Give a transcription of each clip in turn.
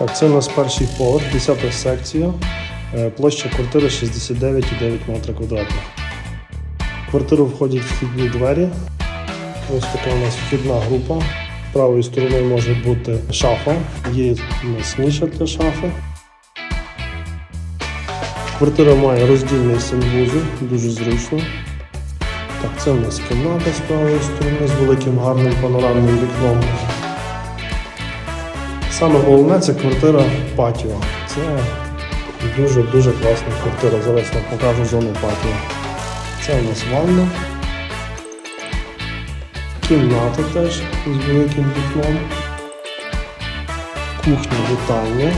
Так, це у нас перший поверх, 10 секція. Е, Площа квартири 69,9 метра квадратних. В квартиру входять вхідні двері. Ось така у нас вхідна група. З правої сторони може бути шафа, є нас ніша для шафи. Квартира має роздільний санвузол, дуже зручно. Так, це у нас кімната з правої сторони з великим гарним панорамним вікном. Саме головне це квартира патіо. Це дуже-дуже класна квартира. Зараз вам покажу зону патіо. Це у нас ванна. Кімната теж з великим вікном. Кухня вітальня.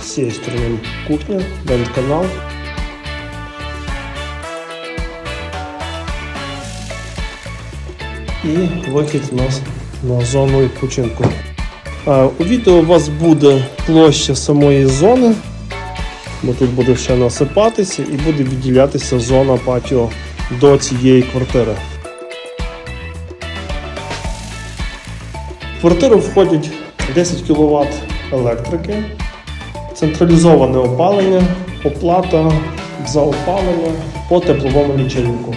З цієї сторони кухня, канал. І вихід у нас на зону відпочинку. Е, У відео у вас буде площа самої зони, бо тут буде ще насипатися і буде відділятися зона патіо до цієї квартири. В квартиру входять 10 кВт електрики, централізоване опалення, оплата за опалення по тепловому лічильнику.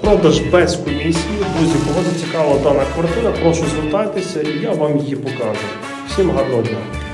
Продаж без комісії. Друзі, кого зацікавила дана квартира, прошу звертайтеся і я вам її покажу. Всім гарного дня!